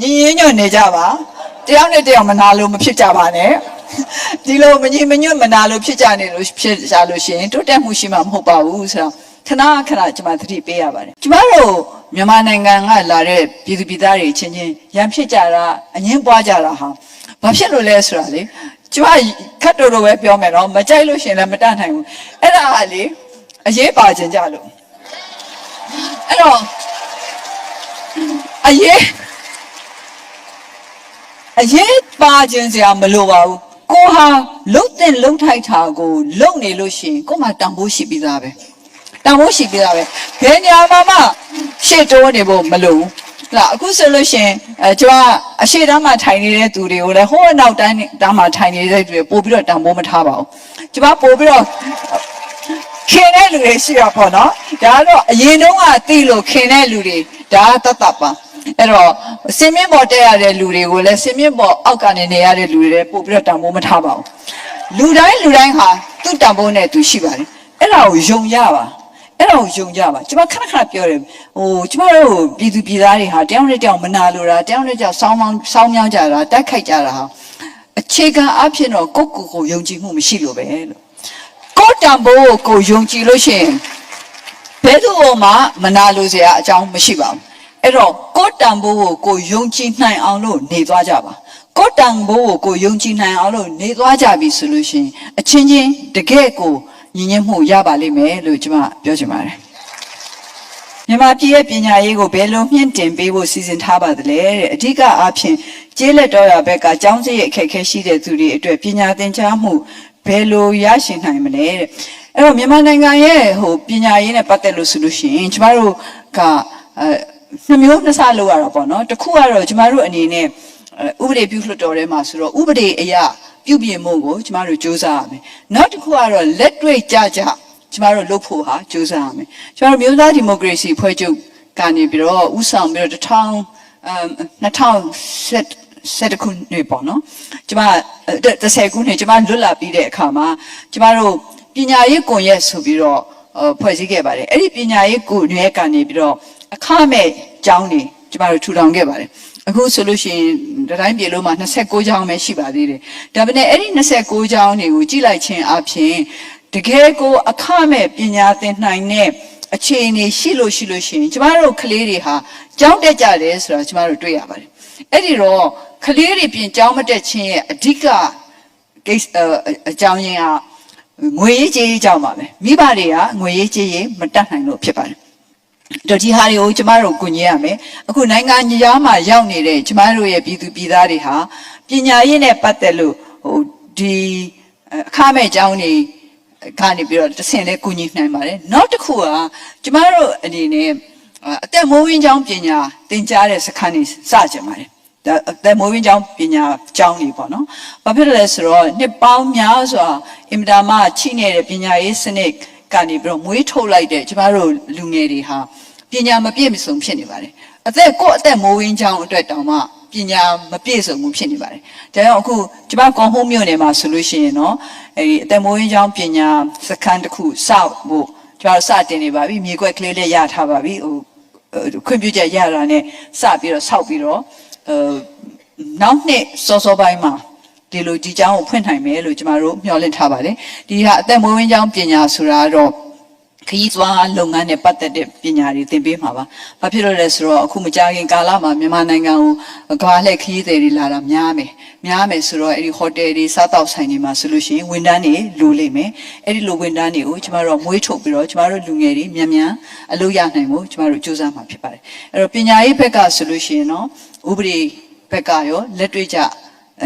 ညီရင်းညွတ်နေကြပါတယောက်နဲ့တယောက်မနာလို့မဖြစ်ကြပါနဲ့ဒီလိုမညီမညွတ်မနာလို့ဖြစ်ကြနေလို့ဖြစ်ကြလို့ရှိရင်တိုးတက်မှုရှိမှာမဟုတ်ပါဘူးဆိုတော့ခဏခဏကျွန်မသတိပေးရပါတယ်ကျမတို့မြန်မာနိုင်ငံကလာတဲ့ပြည်သူပြည်သားတွေချင်းချင်းရံဖြစ်ကြတာအငင်းပွားကြတာဟာဘာဖြစ်လို့လဲဆိုတာလေကျမခတ်တော်တော်ပဲပြောမယ်တော့မကြိုက်လို့ရှရင်လည်းမတတ်နိုင်ဘူးအဲ့ဒါကလေအရေးပါခြင်းကြလို့အဲ့တော့အရေး အရေးပါခြင်းစရာမလိုပါဘူးကိုဟာလုံတဲ့လုံထိုက်တာကိုလုံနေလို့ရှိရင်ကိုမှတန်ဖိုးရှိပြီးသားပဲတန်ဖိုးရှိပြီးသားပဲဘယ်ညာမှာမှရှေ့တိုးနေဖို့မလိုဘူးလာအခုဆိုလို့ရှိရင်အဲကျွန်မအရှိတမ်းမှာထိုင်နေတဲ့သူတွေကိုလည်းဟိုးအနောက်တိုင်းတမ်းမှာထိုင်နေတဲ့သူတွေပို့ပြီးတော့တန်ဖိုးမထားပါဘူးကျွန်မပို့ပြီးတော့ခင်တဲ့လူတွေရှိရပေါ့နော်ဒါကတော့အရင်တုန်းကသိလို့ခင်တဲ့လူတွေဒါကတတ်တတ်ပါ အဲ့တော့စင်မြင့်ပေါ်တက်ရတဲ့လူတွေကိုလည်းစင်မြင့်ပေါ်အောက်ကနေနေရတဲ့လူတွေလည်းပို့ပြီးတော့တံမိုးမထားပါဘူးလူတိုင်းလူတိုင်းဟာသူ့တံမိုးနဲ့သူရှိပါတယ်အဲ့ဒါကိုယုံရပါအဲ့ဒါကိုယုံကြပါကျွန်မခဏခဏပြောတယ်ဟိုကျွန်မတို့ပြည်သူပြည်သားတွေဟာတယောက်နဲ့တယောက်မနာလိုတာတယောက်နဲ့တယောက်စောင်းမောင်းစောင်းမြောင်းကြတာတိုက်ခိုက်ကြတာဟာအခြေခံအဖြစ်တော့ကိုယ့်ကိုယ်ကိုယုံကြည်မှုမရှိလို့ပဲလို့ကိုယ်တံပိုးကိုယုံကြည်လို့ရှိရင်ဘယ်သူမှမနာလို့စရာအကြောင်းမရှိပါဘူး အဲ့တော့ကိုယ်တံပိုးကိုကိုယုံကြည်နိုင်အောင်လို့နေသွားကြပါကိုယ်တံပိုးကိုကိုယုံကြည်နိုင်အောင်လို့နေသွားကြပြီဆိုလို့ရှိရင်အချင်းချင်းတကယ်ကိုညီညွတ်မှုရပါလိမ့်မယ်လို့ကျွန်မပြောချင်ပါတယ်မြန်မာပြည်ရဲ့ပညာရေးကိုဘယ်လိုမြင့်တင်ပေးဖို့စီစဉ်ထားပါသလဲတဲ့အဓိကအားဖြင့်ကျေးလက်တော်ရဘက်ကကျောင်းစရိတ်အခက်အခဲရှိတဲ့သူတွေအတွက်ပညာသင်ကြားမှုဘယ်လိုရရှိနိုင်မလဲတဲ့အဲ့တော့မြန်မာနိုင်ငံရဲ့ဟိုပညာရေးနဲ့ပတ်သက်လို့ဆိုလို့ရှိရင်ကျမတို့ကအဲ နှစ်မျိုးနှစ်ဆလို့ရတာပေါ့နော်တစ်ခုကတော့ကျမတို့အနေနဲ့အဲဥပဒေပြုလွှတ်တော်ထဲမှာဆိုတော့ဥပဒေအရပြုပြင်မှုကိုကျမတို့စ조사ရမယ်နောက်တစ်ခုကတော့လက်တွေ့ကြကြကျမတို့လုပ်ဖို့ဟာစ조사ရမယ်ကျမတို့မျိုးသားဒီမိုကရေစီဖွဲ့ချုပ်ကနေပြီးတော့ဥဆောင်ပြီးတော့1000အမ်2010 ဆက်တခုနှစ်ပေါ့နော်ကျမ30ခုနှစ်ကျမလွတ်လာပြီးတဲ့အခါမှာကျမတို့ပညာရေးကွန်ရက်ဆိုပြီးတော့ဖွဲ့စည်းခဲ့ပါတယ်အဲ့ဒီပညာရေးကွန်ရက်ကနေပြီးတော့အခမဲ့ ကျောင်းတွေကျမတို့ထူထောင်ခဲ့ပါတယ်အခုဆိုလို့ရှိရင်ဒီတိုင်းပြည်လုံးမှာ29ကျောင်းပဲရှိပါသေးတယ်ဒါပေမဲ့အဲ့ဒီ29ကျောင်းတွေကိုကြည့်လိုက်ခြင်းအပြင်တကယ်ကိုအခမဲ့ပညာသင်နိုင်တဲ့အခြေအနေရှိလို့ရှိလို့ရှိရင်ကျမတို့ကလေးတွေဟာကျောင်းတက်ကြတယ်ဆိုတာကျမတို့တွေ့ရပါတယ်အဲ့ဒီတော့ကလေးတွေပြင်ကျောင်းမတက်ခြင်းရဲ့အဓိကကိစ္စအကြောင်းရင်းကငွေရေးကြေးရေးကြောင့်ပါပဲမိဘတွေကငွေရေးကြေးရေးမတတ်နိုင်လို့ဖြစ်ပါတယ် တော့ဒီဟာတွေကိုကျမတို့ကူညီရမယ်အခုနိုင်ငံကြီးမှာရောက်နေတဲ့ကျမတို့ရဲ့ပြည်သူပြည်သားတွေဟာပညာရေးနဲ့ပတ်သက်လို့ဟိုဒီအခမဲ့အကြောင်းတွေကနေပြီးတော့တဆင့်လဲကူညီနိုင်ပါတယ်နောက်တစ်ခုကကျမတို့အနေနဲ့အသက်မိုးဝင်းကြောင်းပညာသင်ကြားတဲ့စခန်းတွေစကြပါတယ်ဒါအသက်မိုးဝင်းကြောင်းပညာကျောင်းတွေပေါ့နော်။ဘာဖြစ်လဲဆိုတော့နှစ်ပေါင်းများစွာအင်မတာမှချိနေတဲ့ပညာရေးစနစ်ကနေပြီးတော့မွေးထုတ်လိုက်တဲ့ကျမတို့လူငယ်တွေဟာ ပညာမပြည့်မစုံဖြစ်နေပါတယ်။အသက်ကိုယ့်အသက်မိုးဝင်းကြောင်းအတွက်တောင်မှပညာမပြည့်စုံမှုဖြစ်နေပါတယ်။ဒါကြောင့်အခုကျမကွန်ဟုံးမြို့နယ်မှာဆိုလို့ရှိရင်တော့အဲဒီအသက်မိုးဝင်းကြောင်းပညာစခန်းတစ်ခုစောက်ဖို့ကျမတို့စတင်နေပါပြီ။မြေကွက်ကလေးလည်းရထားပါပြီ။ဟိုခွင့်ပြုချက်ရတာနဲ့စပြီးတော့စောက်ပြီးတော့အဲနောက်နှစ်စောစောပိုင်းမှာဒီလိုဒီကျောင်းကိုဖွင့်နိုင်မယ်လို့ကျမတို့မျှော်လင့်ထားပါတယ်ဒီဟာအသက်မွေးဝင်းကျောင်းပညာဆိုတာတော့ ခရီးသွားလုပ်ငန်းနဲ့ပတ်သက်တဲ့ပညာတွေသင်ပေးမှာပါ။ဘာဖြစ်လို့လဲဆိုတော့အခုမကြာခင်ကာလမှာမြန်မာနိုင်ငံကိုကမ္ဘာလှည့်ခရီးသည်တွေလာတာများမယ်။များမယ်ဆိုတော့အဲ့ဒီဟိုတယ်တွေစားတောက်ဆိုင်တွေမှာဆိုလို့ရှိရင်ဝန်ထမ်းတွေလိုလိမ့်မယ်။အဲ့ဒီလိုဝန်ထမ်းတွေကိုကျမတို့မွေးထုတ်ပြီးတော့ကျမတို့လူငယ်တွေမြန်မြန်အလုပ်ရနိုင်ဖို့ကျမတို့စူးစမ်းမှာဖြစ်ပါတယ်။အဲ့တော့ပညာရေးဘက်ကဆိုလို့ရှိရင်တော့ဥပဒေဘက်ကရောလက်တွေ့ကြ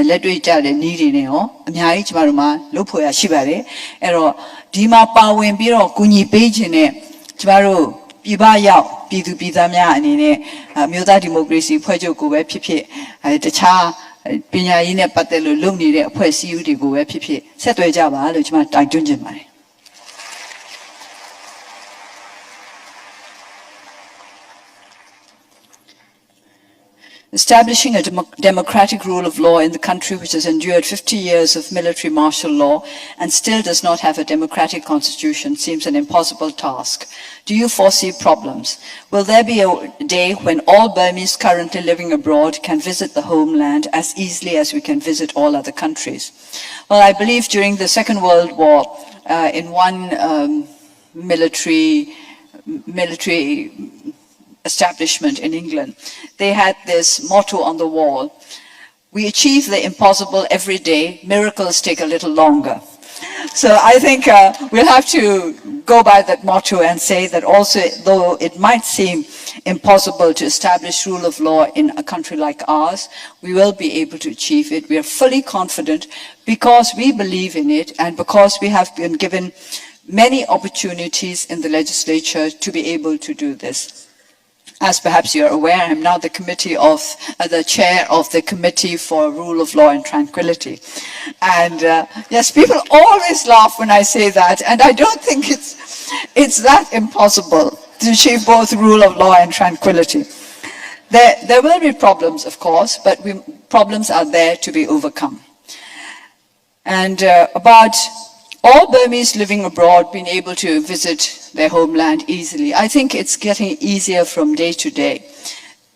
လက်တွေ့ကြတဲ့နီးတွေနဲ့ရောအများကြီးကျမတို့မှာလုပ်ဖို့ရရှိပါတယ်အဲ့တော့ဒီမှာပါဝင်ပြီးတော့ကူညီပေးခြင်းနဲ့ကျမတို့ပြည်ပရောက်ပြည်သူပြည်သားများအနေနဲ့အမျိုးသားဒီမိုကရေစီဖွဲ့ချုပ်ကိုပဲဖြစ်ဖြစ်အဲတခြားပညာရေးနဲ့ပတ်သက်လို့လုပ်နေတဲ့အဖွဲ့အစည်းတွေကိုပဲဖြစ်ဖြစ်ဆက်သွယ်ကြပါလို့ကျွန်မတိုက်တွန်းချင်ပါတယ် establishing a demo- democratic rule of law in the country which has endured 50 years of military martial law and still does not have a democratic constitution seems an impossible task. Do you foresee problems? Will there be a day when all Burmese currently living abroad can visit the homeland as easily as we can visit all other countries? Well, I believe during the Second World War, uh, in one um, military military establishment in England, they had this motto on the wall We achieve the impossible every day, miracles take a little longer. So I think uh, we'll have to go by that motto and say that also, though it might seem impossible to establish rule of law in a country like ours, we will be able to achieve it. We are fully confident because we believe in it and because we have been given many opportunities in the legislature to be able to do this. As perhaps you're aware, I'm now the committee of uh, the chair of the committee for rule of law and tranquility. And uh, yes, people always laugh when I say that, and I don't think it's it's that impossible to achieve both rule of law and tranquility. There, there will be problems, of course, but we, problems are there to be overcome. And uh, about all Burmese living abroad being able to visit their homeland easily. I think it's getting easier from day to day.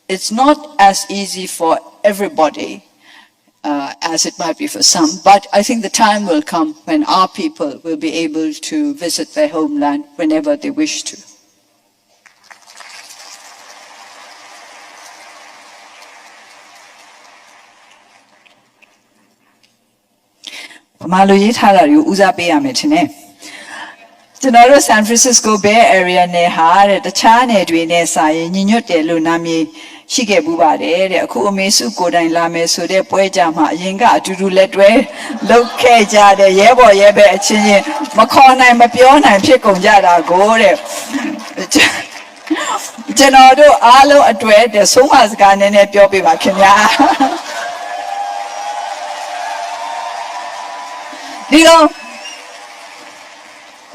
It's not as easy for everybody uh, as it might be for some, but I think the time will come when our people will be able to visit their homeland whenever they wish to. Maluye ကိုဦးစားပေးရမယ်ထင်တယ်ကျွန်တော်တို့ San Francisco Bay Area နယ်ဟာတဲ့တခြားနယ်တွေနဲ့စာရင်ညညွတ်တယ်လို့နာမည်ရှိခဲ့ဘူးပါတယ်တဲ့အခုအမေစုကိုယ်တိုင်လာမယ်ဆိုတဲ့ပွဲကြမှာအရင်ကအတူတူလက်တွဲလုပ်ခဲ့ကြတဲ့ရဲဘော်ရဲဘက်အချင်းချင်းမခေါ်နိုင်မပြောနိုင်ဖြစ်ကုန်ကြတာကိုတဲ့ကျွန်တော်တို့အားလုံးအတွေ့တဲ့ဆုံးမစကားနည်းနည်းပြောပြပါခင်ဗျာဒီလို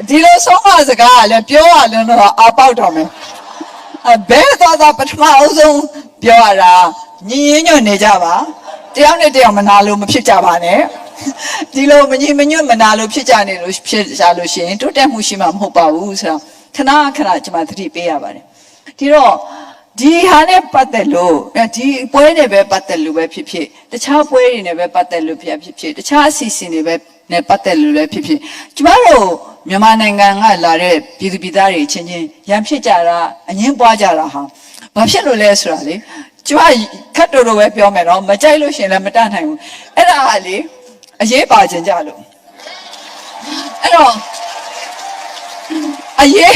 ဒီလိုဆုံးမစကားကလည်းပြောရလို့တော့အပေါက်တော်မယ်အဘဲသွားသွားပထမအဆုံးပြောရတာညီရင်းညွတ်နေကြပါတယောက်နဲ့တယောက်မနာလို့မဖြစ်ကြပါနဲ့ဒီလိုမညီမညွတ်မနာလို့ဖြစ်ကြနေလို့ဖြစ်ကြလို့ရှိရင်တိုးတက်မှုရှိမှာမဟုတ်ပါဘူးဆိုတော့ခဏခဏကျွန်မသတိပေးရပါတယ်ဒီတော့ဒီဟာနဲ့ပတ်သက်လို့ဒီပွဲနဲ့ပဲပတ်သက်လို့ပဲဖြစ်ဖြစ်တခြားပွဲတွေနဲ့ပဲပတ်သက်လို့ဖြစ်ဖြစ်တခြားအစီအစဉ်တွေပဲနဲ့ပတ်သက်လို့လည်းဖြစ်ဖြစ်ကျမတို့ မြန်မာနိုင်ငံကလာတဲ့ပြည်သူပြည်သားတွေချင်းချင်းရံဖြစ်ကြတာအငင်းပွားကြတာဟာဘာဖြစ်လို့လဲဆိုတာလေကျမခတ်တော်တော်ပဲပြောမယ်နော်မကြိုက်လို့ရှရင်လည်းမတတ်နိုင်ဘူးအဲ့ဒါကလေအရေးပါခြင်းကြလို့အဲ့တော့အရေး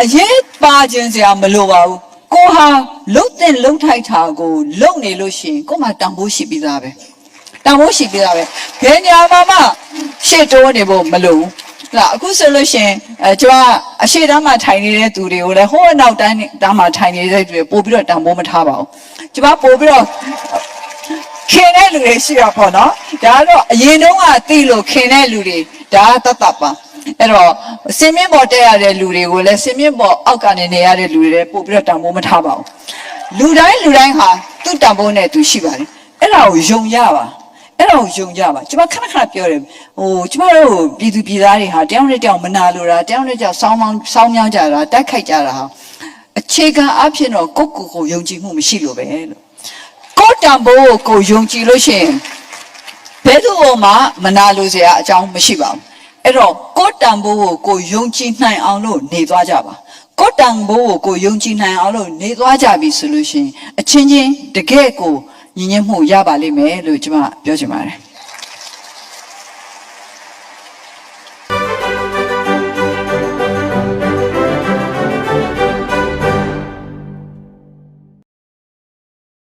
အရေးပါခြင်းစရာမလိုပါဘူးကိုဟာလုံတဲ့လုံထိုက်တာကိုလုံနေလို့ရှိရင်ကို့မှာတန်ဖိုးရှိပြီးသားပဲ တန်ဖိုးရှိပြတာပဲဘယ်ညာမှာမှရှေ့တိုးနေဖို့မလိုဘူးလာအခုဆိုလို့ရှရင်အဲကျွန်မအရှိတမ်းမှာထိုင်နေတဲ့သူတွေကိုလည်းဟိုးအနောက်တိုင်းတမ်းမှာထိုင်နေတဲ့သူတွေပို့ပြီးတော့တန်ဖိုးမထားပါဘူးကျွန်မပို့ပြီးတော့ခင်တဲ့လူတွေရှိရပေါ့နော်ဒါကတော့အရင်တုန်းကသိလို့ခင်တဲ့လူတွေဒါကတတ်တတ်ပါအဲ့တော့စင်မြင့်ပေါ်တက်ရတဲ့လူတွေကိုလည်းစင်မြင့်ပေါ်အောက်ကနေနေရတဲ့လူတွေလည်းပို့ပြီးတော့တန်ဖိုးမထားပါဘူးလူတိုင်းလူတိုင်းဟာသူ့တန်ဖိုးနဲ့သူရှိပါတယ်အဲ့ဒါကိုယုံရပါ အဲ့တော့ယုံကြပါကျမခဏခဏပြောတယ်ဟိုကျမတို့ပြည်သူပြည်သားတွေဟာတယောက်နဲ့တယောက်မနာလိုတာတယောက်နဲ့တယောက်စောင်းမောင်းစောင်းမြောင်းကြတာတိုက်ခိုက်ကြတာဟာအခြေခံအဖြစ်တော့ကိုယ့်ကိုယ်ကိုယုံကြည်မှုမရှိလို့ပဲလို့ကိုယ့်တန်ဖိုးကိုကိုယ်ယုံကြည်လို့ရှိရင်ဘယ်သူမှမနာလိုစရာအကြောင်းမရှိပါဘူးအဲ့တော့ကိုယ့်တန်ဖိုးကိုကိုယ်ယုံကြည်နိုင်အောင်လို့နေသွားကြပါကိုယ့်တန်ဖိုးကိုကိုယ်ယုံကြည်နိုင်အောင်လို့နေသွားကြပြီဆိုလို့ရှိရင်အချင်းချင်းတကယ့်ကို ညီညွတ်မှုရပါလိမ့်မယ်လို့ကျွန်မပြောချင်ပါတယ်